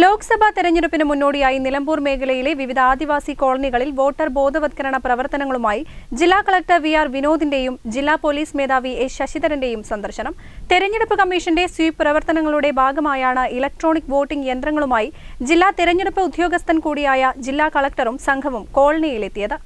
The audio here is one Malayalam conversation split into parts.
ലോക്സഭാ തെരഞ്ഞെടുപ്പിന് മുന്നോടിയായി നിലമ്പൂർ മേഖലയിലെ വിവിധ ആദിവാസി കോളനികളിൽ വോട്ടർ ബോധവത്കരണ പ്രവർത്തനങ്ങളുമായി ജില്ലാ കളക്ടർ വി ആർ വിനോദിന്റെയും ജില്ലാ പോലീസ് മേധാവി എ ശശിധരന്റെയും സന്ദർശനം. തെരഞ്ഞെടുപ്പ് കമ്മീഷന്റെ സ്വീപ് പ്രവർത്തനങ്ങളുടെ ഭാഗമായാണ് ഇലക്ട്രോണിക് വോട്ടിംഗ് യന്ത്രങ്ങളുമായി ജില്ലാ തെരഞ്ഞെടുപ്പ് ഉദ്യോഗസ്ഥൻ കൂടിയായ ജില്ലാ കളക്ടറും സംഘവും കോളനിയിലെത്തിയത്.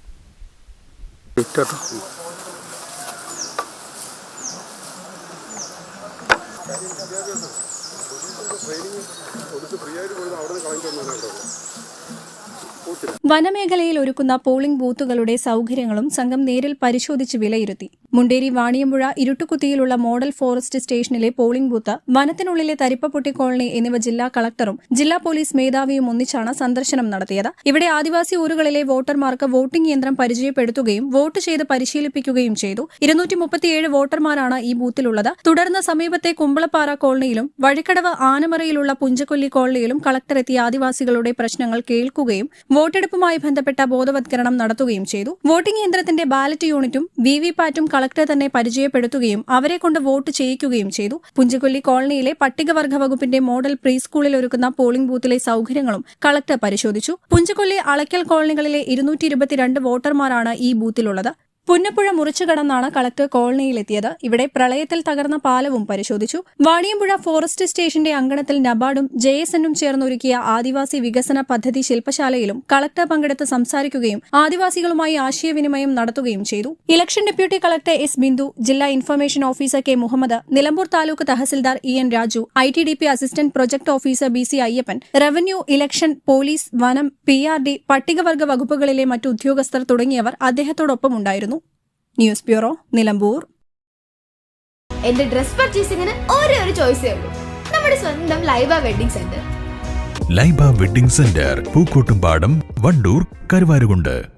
വനമേഖലയിൽ ഒരുക്കുന്ന പോളിംഗ് ബൂത്തുകളുടെ സൗകര്യങ്ങളും സംഘം നേരിൽ പരിശോധിച്ച് വിലയിരുത്തി. മുണ്ടേരി വാണിയമ്പുഴ ഇരുട്ടുകുത്തിയിലുള്ള മോഡൽ ഫോറസ്റ്റ് സ്റ്റേഷനിലെ പോളിംഗ് ബൂത്ത് വനത്തിനുള്ളിലെ തരിപ്പപ്പൊട്ടി കോളനി എന്നിവ ജില്ലാ കളക്ടറും ജില്ലാ പോലീസ് മേധാവിയും ഒന്നിച്ചാണ് സന്ദർശനം നടത്തിയത്. ഇവിടെ ആദിവാസി ഊരുകളിലെ വോട്ടർമാർക്ക് വോട്ടിംഗ് യന്ത്രം പരിചയപ്പെടുത്തുകയും വോട്ട് ചെയ്ത് പരിശീലിപ്പിക്കുകയും ചെയ്തു. ഇരുന്നൂറ്റി മുപ്പത്തിയേഴ് വോട്ടർമാരാണ് ഈ ബൂത്തിലുള്ളത്. തുടർന്ന് സമീപത്തെ കുമ്പളപ്പാറ കോളനിയിലും വഴിക്കടവ് ആനമറയിലുള്ള പുഞ്ചക്കൊല്ലി കോളനിയിലും കളക്ടർ എത്തിയ ആദിവാസികളുടെ പ്രശ്നങ്ങൾ കേൾക്കുകയും വോട്ടെടുപ്പുമായി ബന്ധപ്പെട്ട ബോധവത്കരണം നടത്തുകയും ചെയ്തു. വോട്ടിംഗ് യന്ത്രത്തിന്റെ ബാലറ്റ് യൂണിറ്റും വി വി പാറ്റും കളക്ടർ തന്നെ പരിചയപ്പെടുത്തുകയും അവരെ കൊണ്ട് വോട്ട് ചെയ്യിക്കുകയും ചെയ്തു. പുഞ്ചക്കൊല്ലി കോളനിയിലെ പട്ടികവർഗ വകുപ്പിന്റെ മോഡൽ പ്രീ സ്കൂളിൽ ഒരുക്കുന്ന പോളിംഗ് ബൂത്തിലെ സൗകര്യങ്ങളും കളക്ടർ പരിശോധിച്ചു. പുഞ്ചക്കൊല്ലി അളക്കൽ കോളനികളിലെ ഇരുന്നൂറ്റി വോട്ടർമാരാണ് ഈ ബൂത്തിലുള്ളത്. പുന്നപ്പുഴ മുറിച്ചു കടന്നാണ് കളക്ടർ കോളനിയിലെത്തിയത്. ഇവിടെ പ്രളയത്തിൽ തകർന്ന പാലവും പരിശോധിച്ചു. വാണിയമ്പുഴ ഫോറസ്റ്റ് സ്റ്റേഷന്റെ അങ്കണത്തിൽ നബാർഡും ജെ എസ് എന്നും ചേർന്നൊരുക്കിയ ആദിവാസി വികസന പദ്ധതി ശില്പശാലയിലും കളക്ടർ പങ്കെടുത്ത് സംസാരിക്കുകയും ആദിവാസികളുമായി ആശയവിനിമയം നടത്തുകയും ചെയ്തു. Election deputy collector S Bindu ജില്ലാ information officer K Muhammad Nilambur taluk tahsildar E N Raju I T D P assistant project officer B C Ayyappan revenue election police വനം പി ആർ ഡി പട്ടികവർഗ വകുപ്പുകളിലെ മറ്റു ഉദ്യോഗസ്ഥർ തുടങ്ങിയവർ അദ്ദേഹത്തോടൊപ്പം ഉണ്ടായിരുന്നു. News bureau Nilambur. എന്റെ ഡ്രസ് പർച്ചേസിംഗിന് ഒരേ ഒരു ചോയ്സേ ഉള്ളൂ. നമ്മുടെ സ്വന്തം Laiba wedding centre Laiba wedding centre Pookkottumpadam Wandoor Karuvarakundu.